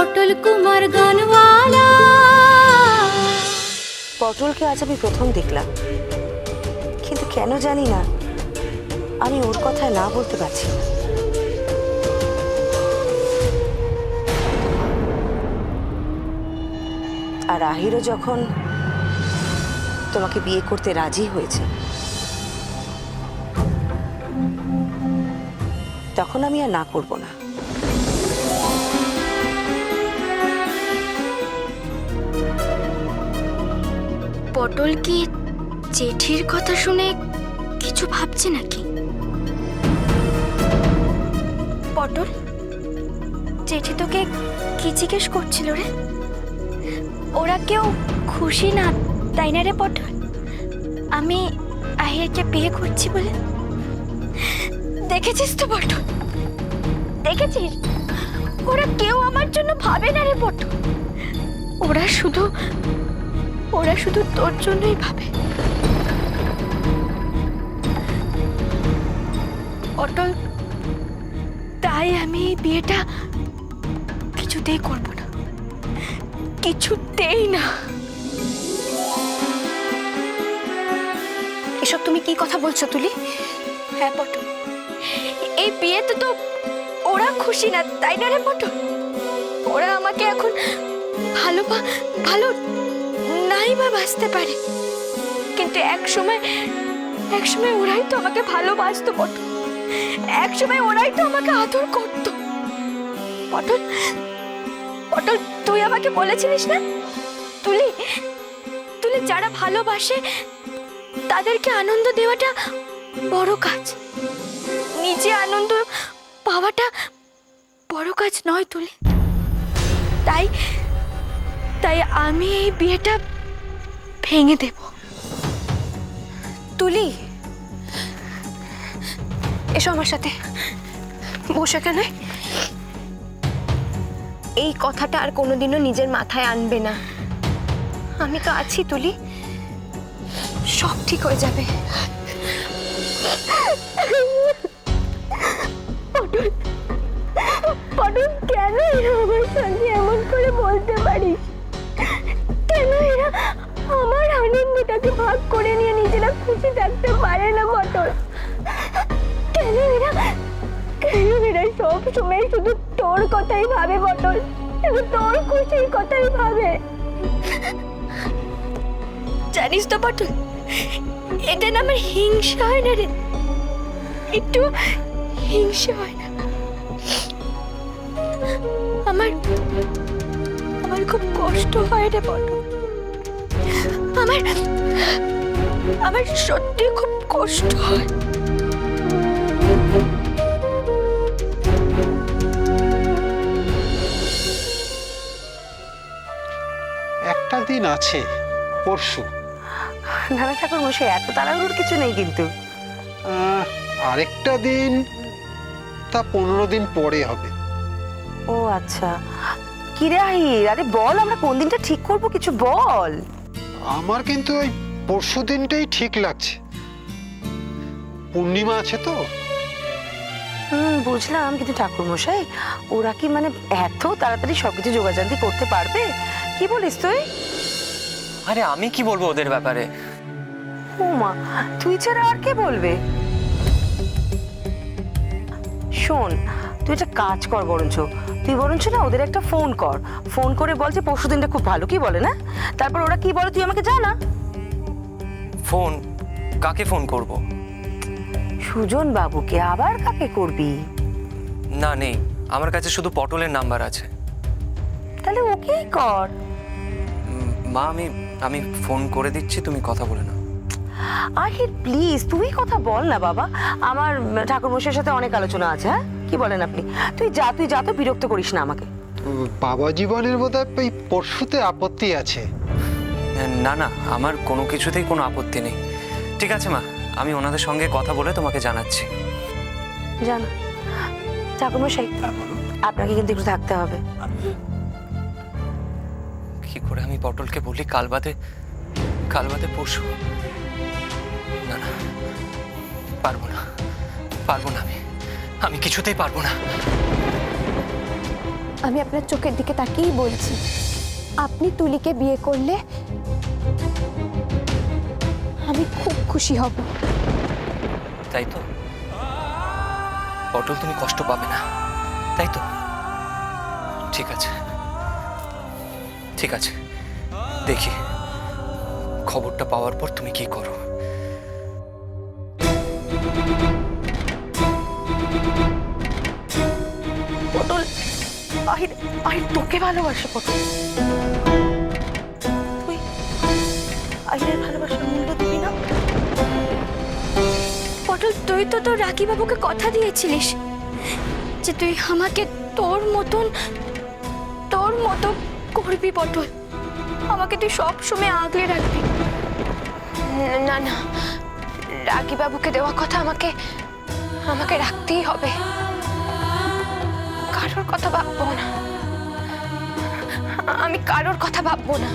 পটল কুমার গানওয়ালা। পটলকে আজ আমি প্রথম দেখলাম। কিন্তু কেন জানি না, আমি ওর কথায় না বলতে পারছি না। আর আহিরও যখন তোমাকে বিয়ে করতে রাজি হয়েছে, তখন আমি আর না করব না। পটল কি জেঠির কথা শুনে কিছু ভাবছে নাকি? পটল, জেঠি তোকে কি জিজ্ঞেস করছিল রে? ওরা কেউ খুশি না, তাই না রে পটল? আমি আহিরকে বিয়ে করছি বলে। দেখেছিস তো পটল? দেখেছিস? ওরা কেউ আমার জন্য ভাবে না রে পটল। ওরা শুধু ওরা শুধু তোর জন্যই ভাবে। অটল তাই আমি এই বিয়েটা কিছুতেই করব না। কিছুতেই না। এসব তুমি কি কথা বলছো তুলি? হ্যাঁ পটল। এই বিয়েতে তো ওরা খুশি না তাই না রে পটল? ওরা আমাকে এখন ভালো বা ভালো নাই বা বাঁচতে পারে। কিন্তু এক সময় এক সময় ওরাই তো আমাকে ভালোবাসতো পটল এক সময় ওরাই তো আমাকে আদর করত। পটল পটল তুই আমাকে বলেছিলিস না? তুলি তুলি যারা ভালোবাসে, তাদেরকে আনন্দ দেওয়াটা বড় কাজ। নিজে আনন্দ পাওয়াটা বড় কাজ নয় তুলি। তাই তাই আমি এই বিয়েটা ভেঙে দেব। তুলি, এসো আমার সাথে। বসে কেন এই কথাটা আর কোনোদিনও নিজের মাথায় আনবে না। আমি তো আছি, তুলি। সব ঠিক হয়ে যাবে। কেন আমার সঙ্গে এমন করে বলতে ভাগ করে নিয়ে নিজেরা খুশি থাকতে পারে না পটল কেন এরা কেন এরা সব সময় শুধু তোর কথাই ভাবে পটল শুধু তোর খুশির কথাই ভাবে? জানিস তো পটল এটা না আমার হিংসা হয় না রে। একটু হিংসা হয় না। আমার আমার খুব কষ্ট হয় রে বলো আমার আমার সত্যি খুব কষ্ট হয়। একটা দিন আছে পরশু। নানা ঠাকুর মশাই এত তাড়াহুড়োর কিছু নেই কিন্তু। আহ, আরেকটা দিন তা পনেরো দিন পরে হবে। ও আচ্ছা। কিরে আহির আরে বল আমরা কোন দিনটা ঠিক করব কিছু বল। আমার কিন্তু ওই পরশু দিনটাই ঠিক লাগছে। পূর্ণিমা আছে তো? হুম বুঝলাম। কিন্তু ঠাকুর মশাই ওরা কি মানে এত তাড়াতাড়ি সবকিছু যোগাযান্তি করতে পারবে? কি বলিস তুই? আরে আমি কি বলব ওদের ব্যাপারে? ও মা তুই ছাড়া আর কে বলবে? শোন তুই একটা কাজ কর বরঞ্চ। তুই বরঞ্চ না ওদের একটা ফোন কর। ফোন করে বল যে পরশু দিনটা খুব ভালো কি বলে না? তারপর ওরা কি বলে তুই আমাকে জানা। ফোন কাকে ফোন করব? সুজন বাবুকে আবার কাকে করবি? না নেই। আমার কাছে শুধু পটলের নাম্বার আছে। তাহলে ওকেই কর। মা আমি আমি ফোন করে দিচ্ছি তুমি কথা বলে নাও। আহির প্লিজ তুই কথা বল না বাবা। আমার ঠাকুর মশাইয়ের সাথে অনেক আলোচনা আছে হ্যাঁ? কি বলেন আপনি? তুই যা তুই যা তো বিরক্ত করিস না আমাকে। বাবা জীবনের বোধ হয় এই পরশুতে আপত্তি আছে। না না আমার কোনো কিছুতেই কোনো আপত্তি নেই। ঠিক আছে মা আমি ওনাদের সঙ্গে কথা বলে তোমাকে জানাচ্ছি। জানা ঠাকুর মশাই আপনাকে কিন্তু একটু থাকতে হবে। কি করে আমি পটলকে বলি? কাল বাদে কাল বাদে পরশু। না না পারব না পারব না আমি। আমি কিছুতেই পারব না। আমি আপনার চোখের দিকে তাকিয়েই বলছি আপনি তুলিকে বিয়ে করলে আমি খুব খুশি হব। তাই তো? পটল তুমি কষ্ট পাবে না। তাই তো? ঠিক আছে। ঠিক আছে। দেখি। খবরটা পাওয়ার পর তুমি কি করো? আহির আহির তোকে ভালোবাসে পটল তুই আহিরের ভালোবাসার মূল্য দিবি না? পটল, তুই তো তোর রাকি বাবুকে কথা দিয়েছিলিস যে তুই আমাকে তোর মতন, তোর মতো করবি পটল। আমাকে তুই সব সময় আগলে রাখবি। না না রাগী বাবুকে দেওয়া কথা আমাকে আমাকে রাখতেই হবে। কারোর কথা ভাববো না। আমি কারোর কথা ভাববো না।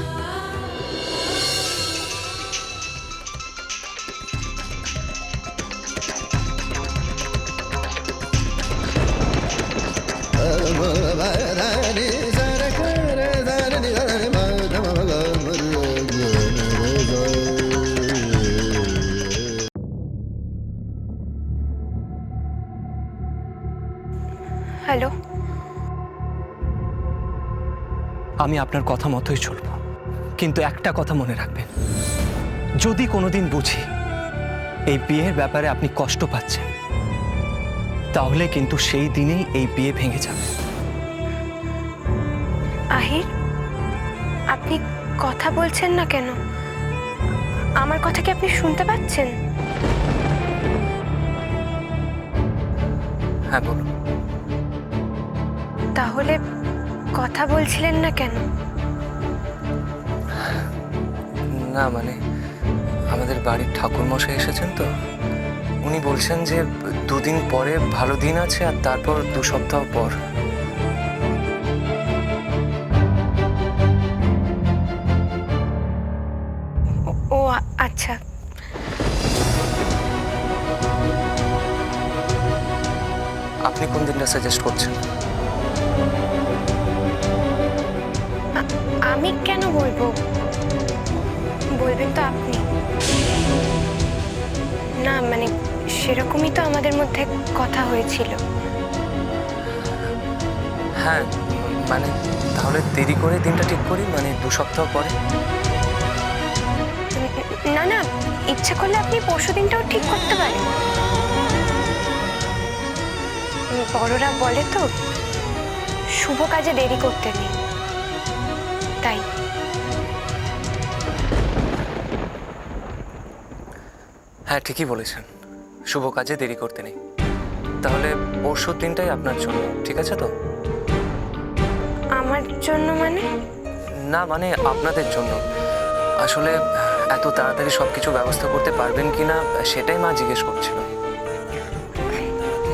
হ্যালো আমি আপনার কথা মতোই চলবো। কিন্তু একটা কথা মনে রাখবেন। যদি কোনোদিন বুঝি এই বিয়ের ব্যাপারে আপনি কষ্ট পাচ্ছেন তাহলে কিন্তু সেই দিনেই এই বিয়ে ভেঙে যাবে। আহির আপনি কথা বলছেন না কেন? আমার কথা কি আপনি শুনতে পাচ্ছেন? হ্যাঁ বলুন। তাহলে কথা বলছিলেন না কেন? না মানে আমাদের বাড়ির ঠাকুর মশাই এসেছেন তো। উনি বলছেন যে দুদিন পরে ভালো দিন আছে আর তারপর দু সপ্তাহ পর। ও আচ্ছা। আপনি কোন দিনটা সাজেস্ট করছেন? আমি কেন বলব? বলবেন তো আপনি। না মানে সেরকমই তো আমাদের মধ্যে কথা হয়েছিল। হ্যাঁ মানে তাহলে দেরি করে দিনটা ঠিক করি মানে দু সপ্তাহ পরে? না না ইচ্ছা করলে আপনি পরশু দিনটাও ঠিক করতে পারেন। বড়রা বলে তো শুভ কাজে দেরি করতে নেই। তাই। হ্যাঁ ঠিকই বলেছেন। শুভ কাজে দেরি করতে নেই। তাহলে পরশুর দিনটাই আপনার জন্য ঠিক আছে তো? আমার জন্য মানে? না মানে আপনাদের জন্য। আসলে এত তাড়াতাড়ি সব কিছু ব্যবস্থা করতে পারবেন কি না সেটাই মা জিজ্ঞেস করছিল।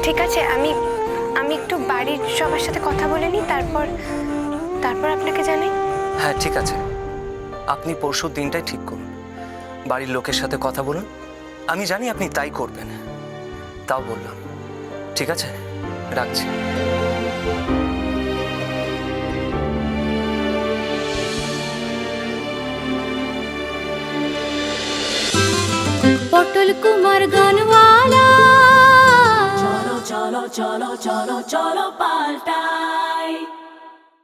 ঠিক আছে আমি আমি একটু বাড়ির সবার সাথে কথা বলে নিই তারপর তারপর আপনাকে জানাই। হ্যাঁ ঠিক আছে। আপনি পরশুর দিনটাই ঠিক করুন। বাড়ির লোকের সাথে কথা বলুন। আমি জানি আপনি তাই করবেন। তাও বললাম। ঠিক আছে? রাখছি। পটল Kumar Gaanwala. cholo, cholo, cholo, cholo, cholo, palta.